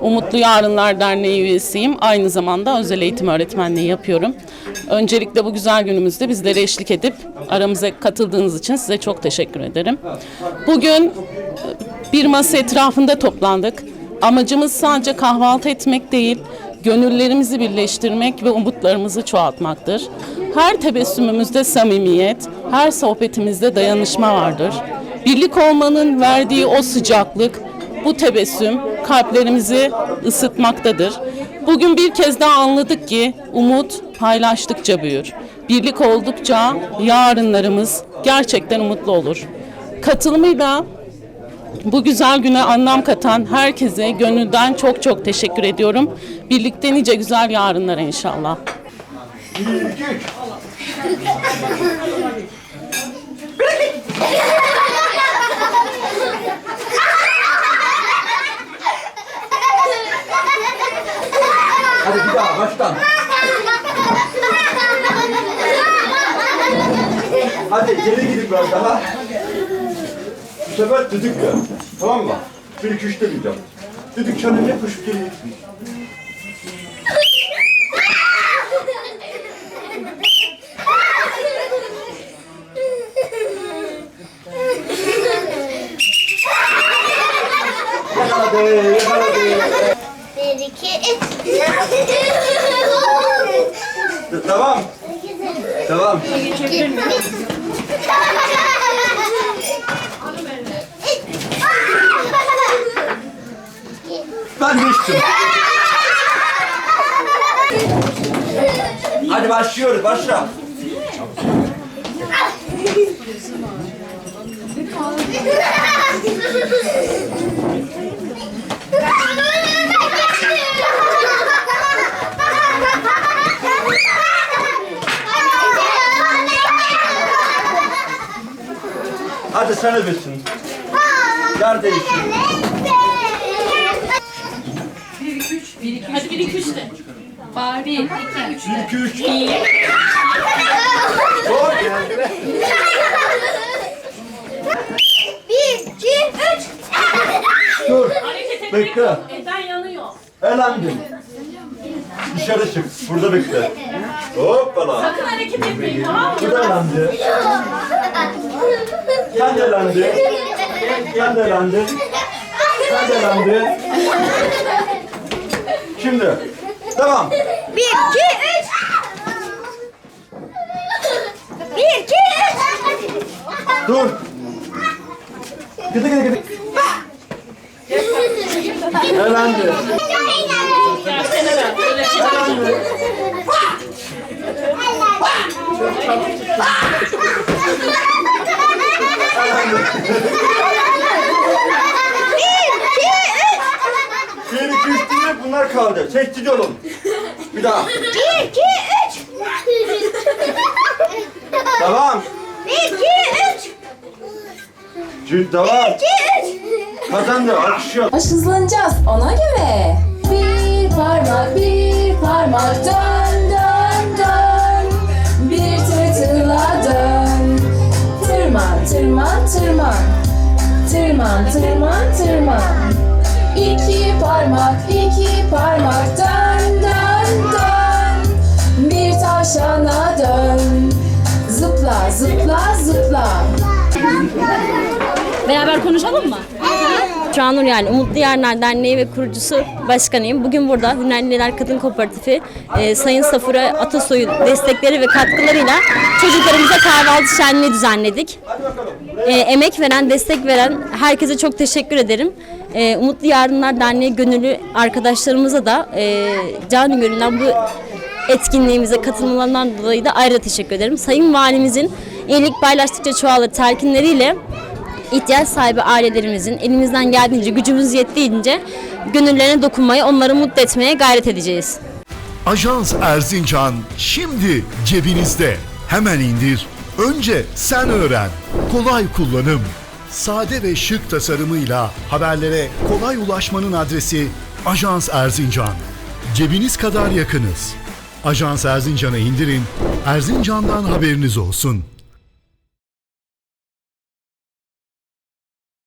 Umutlu Yarınlar Derneği üyesiyim. Aynı zamanda özel eğitim öğretmenliği yapıyorum. Öncelikle bu güzel günümüzde bizlere eşlik edip aramıza katıldığınız için size çok teşekkür ederim. Bugün bir masa etrafında toplandık. Amacımız sadece kahvaltı etmek değil, gönüllerimizi birleştirmek ve umutlarımızı çoğaltmaktır. Her tebessümümüzde samimiyet, her sohbetimizde dayanışma vardır. Birlik olmanın verdiği o sıcaklık, bu tebessüm kalplerimizi ısıtmaktadır. Bugün bir kez daha anladık ki umut paylaştıkça büyür. Birlik oldukça yarınlarımız gerçekten umutlu olur. Katılımıyla bu güzel güne anlam katan herkese gönülden çok çok teşekkür ediyorum. Birlikte nice güzel yarınlara inşallah. Hadi bir daha baştan. Hadi geri gidin biraz daha. Bu sefer düdük ver. Tamam mı? Bir iki üç demeyeceğim. Düdük çalınca kuş geliyor. Yakaladı, yakaladı. İki, üç. Tamam. Tamam. Ben geçtim. Hadi başlıyoruz, başla. Hadi sen öbesin. Yer değiştir. Hadi bir iki üç de. Bir, iki, üç. Bir, iki, üç. Zor geldi. Bir, iki, üç. Dur. Hareket etmek Bekle. yok. Eden yanıyor. Elendim. Dışarı çık. Burada bekle. Hoppala. Sakın hareket etmeyin tamam mı? Bu da elendi. Sen de elendi. Sen de elendi. Sen de elendi. Şimdi. Tamam. Bir, iki, üç. Bir, iki, üç. Dur. Gıdı gıdı gıdı. Elendi. Elendi. Bir, iki, üç dinle bunlar kaldı. Sessiz olun. Bir daha. Bir, iki, üç. Tamam. Bir, iki, üç. Cüt devam. İki, üç. Kazandı. Alkışlıyor. Baş hızlanacağız ona göre. Bir parmak, bir parmak dön, dön, dön. Bir tırtıla dön. Tırman, tırman, tırman. Tırman, tırman, tırman. İki parmak, iki parmak dön, dön, dön. Bir tavşana dön. Zıpla, zıpla, zıpla. Beraber konuşalım mı? Çağnur yani Umutlu Yarınlar Derneği ve kurucusu başkanıyım. Bugün burada Hünelliler Kadın Kooperatifi e, Sayın Safura Atasoy'un destekleri ve katkılarıyla çocuklarımıza kahvaltı şenliği düzenledik. E, emek veren, destek veren herkese çok teşekkür ederim. E, Umutlu Yarınlar Derneği gönüllü arkadaşlarımıza da e, canı gönülden bu etkinliğimize katılmalarından dolayı da ayrıca teşekkür ederim. Sayın Valimizin iyilik paylaştıkça çoğalır telkinleriyle ihtiyaç sahibi ailelerimizin elimizden geldiğince, gücümüz yettiğince gönüllerine dokunmayı, onları mutlu etmeye gayret edeceğiz. Ajans Erzincan şimdi cebinizde. Hemen indir. Önce sen öğren. Kolay kullanım. Sade ve şık tasarımıyla haberlere kolay ulaşmanın adresi Ajans Erzincan. Cebiniz kadar yakınız. Ajans Erzincan'ı indirin. Erzincan'dan haberiniz olsun.